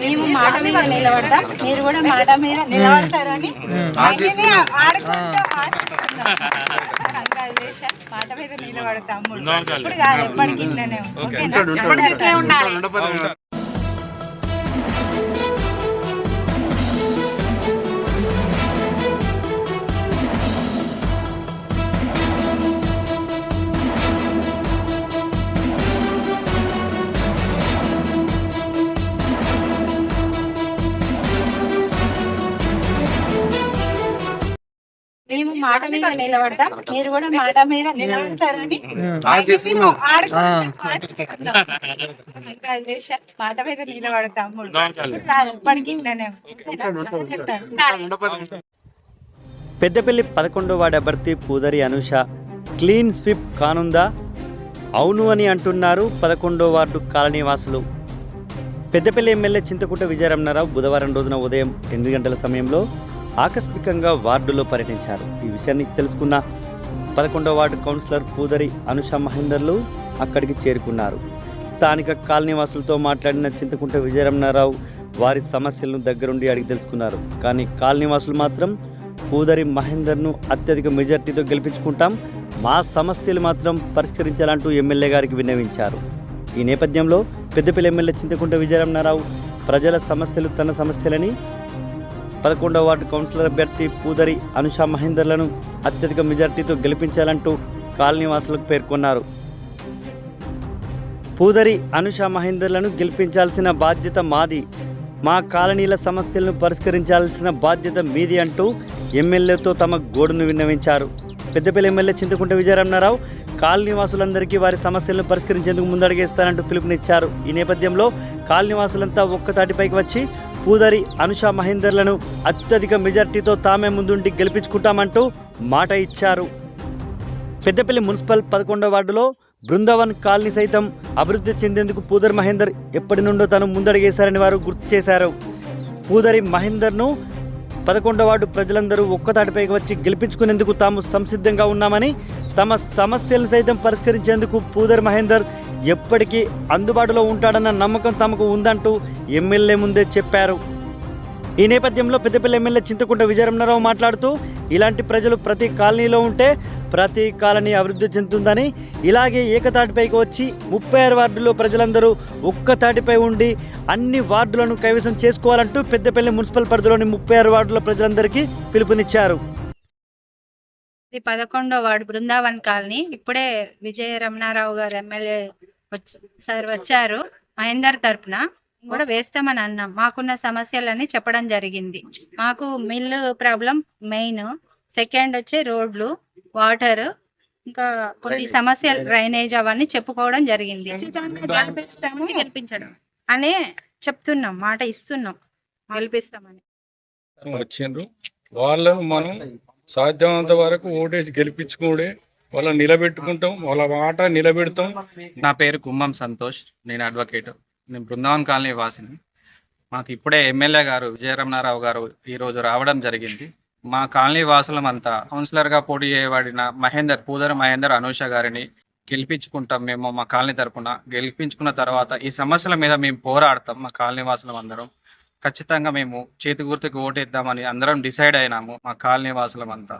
మేము మాట మీద నిలబడతాం. మీరు కూడా మాట మీద నిలబడతారని. మాట మీద నిలబడతాం. ఇప్పుడు కాదు ఎప్పటికీ ఇట్లనే ఉండాలి. మాట మీద నిలబడతాం. మీరు కూడా మాట మీద నిలబడతారని. మాట మీద నిలబడతాం? పెద్దపల్లి పదకొండో వార్డు అభ్యర్థి పూదరి అనుష క్లీన్ స్విప్ కానుందా? అవును అని అంటున్నారు పదకొండో వార్డు కాలనీ వాసులు. పెద్దపల్లి ఎమ్మెల్యే చింతకుంట విజయరమణారావు బుధవారం రోజున ఉదయం ఎనిమిది గంటల సమయంలో ఆకస్మికంగా వార్డులో పర్యటించారు. ఈ విషయాన్ని తెలుసుకున్న పదకొండవ వార్డు కౌన్సిలర్ పూదరి అనుష మహేందర్లు అక్కడికి చేరుకున్నారు. స్థానిక కాలనీవాసులతో మాట్లాడిన చింతకుంట విజయరమణారావు వారి సమస్యలను దగ్గరుండి అడిగి తెలుసుకున్నారు. కానీ కాలనీవాసులు మాత్రం పూదరి మహేందర్ను అత్యధిక మెజార్టీతో గెలిపించుకుంటాం మా సమస్యలు మాత్రం పరిష్కరించాలంటూ ఎమ్మెల్యే గారికి విన్నవించారు. ఈ నేపథ్యంలో పెద్దపల్లి ఎమ్మెల్యే చింతకుంట విజయరమణారావు ప్రజల సమస్యలు తన సమస్యలని పదకొండవ వార్డు కౌన్సిలర్ అభ్యర్థి పూదరి అనుషా మహేందర్లను అత్యధిక మెజార్టీతో గెలిపించాలంటూ కాలనీవాసులకు పేర్కొన్నారు. పూదరి అనుషా మహేందర్లను గెలిపించాల్సిన బాధ్యత మాది. మా కాలనీల సమస్యలను పరిష్కరించాల్సిన బాధ్యత మీది అంటూ ఎమ్మెల్యేతో తమ గోడును విన్నవించారు. పెద్దపల్లి ఎమ్మెల్యే చింతకుంట విజయరమణారావు కాలనీవాసులందరికీ వారి సమస్యలను పరిష్కరించేందుకు ముందడుగేస్తానంటూ పిలుపునిచ్చారు. ఈ నేపథ్యంలో కాలనీవాసులంతా ఒక్కతాటిపైకి వచ్చి పూదరి అనుషా మహేందర్లను అత్యధిక మెజార్టీతో తామే ముందుండి గెలిపించుకుంటామంటూ మాట ఇచ్చారు. పెద్దపల్లి మున్సిపల్ పదకొండవ వార్డులో బృందావన్ కాలనీ సైతం అభివృద్ధి చెందేందుకు పూదరి మహేందర్ ఎప్పటి నుండో తను ముందడిగేశారని వారు గుర్తు చేశారు. పూదరి మహేందర్ను పదకొండవ వార్డు ప్రజలందరూ ఒక్కతాటిపైకి వచ్చి గెలిపించుకునేందుకు తాము సంసిద్ధంగా ఉన్నామని తమ సమస్యలను సైతం పరిష్కరించేందుకు పూదరి మహేందర్ ఎప్పటికీ అందుబాటులో ఉంటాడన్న నమ్మకం తమకు ఉందంటూ ఎమ్మెల్యే ముందే చెప్పారు. ఈ నేపథ్యంలో పెద్దపల్లి ఎమ్మెల్యే చింతకుంట విజయరమణారావు మాట్లాడుతూ ఇలాంటి ప్రజలు ప్రతి కాలనీలో ఉంటే ప్రతి కాలనీ అభివృద్ధి చెందుతుందని ఇలాగే ఏకతాటిపైకి వచ్చి ముప్పై ఆరు వార్డుల్లో ప్రజలందరూ ఒక్క తాటిపై ఉండి అన్ని వార్డులను కైవసం చేసుకోవాలంటూ పెద్దపల్లి మున్సిపల్ పరిధిలోని ముప్పై ఆరు వార్డుల ప్రజలందరికీ పిలుపునిచ్చారు. పదకొండో వార్డు బృందావన్ కాలనీ ఇప్పుడే విజయ రమణారావు గారు ఎమ్మెల్యే సార్ వచ్చారు. మహేందర్ తరపున కూడా వేస్తామని అన్నాం. మాకున్న సమస్యలన్నీ చెప్పడం జరిగింది. మాకు మిల్లు ప్రాబ్లం మెయిన్ సెకండ్ వచ్చి రోడ్లు వాటర్ ఇంకా కొన్ని సమస్యలు డ్రైనేజ్ అవన్నీ చెప్పుకోవడం జరిగింది. గెలిపిస్తాము గెలిపించడం అనే చెప్తున్నాం మాట ఇస్తున్నాం. గెలిపిస్తామని. వచ్చిండ్రు. వాళ్ళను మనం సాధ్యమైనంత వరకు ఓటేసి గెలిపించుకుంటే వాళ్ళని నిలబెట్టుకుంటాం వాళ్ళ మాట నిలబెడతాం. నా పేరు కుంభం సంతోష్ నేను అడ్వకేట్. నేను బృందావన్ కాలనీ వాసిని. మాకు ఇప్పుడే ఎమ్మెల్యే గారు విజయరమణారావు గారు ఈరోజు రావడం జరిగింది. మా కాలనీ వాసులమంతా కౌన్సిలర్గా పోటీ చేయబడిన మహేందర్ పూదర మహేందర్ అనూష గారిని గెలిపించుకుంటాం మేము మా కాలనీ తరపున. గెలిపించుకున్న తర్వాత ఈ సమస్యల మీద మేము పోరాడతాం మా కాలనీ వాసులం అందరం. ఖచ్చితంగా మేము చేతి గుర్తుకు ఓటేద్దామని అందరం డిసైడ్ అయినాము మా కాలనీ వాసులం అంతా.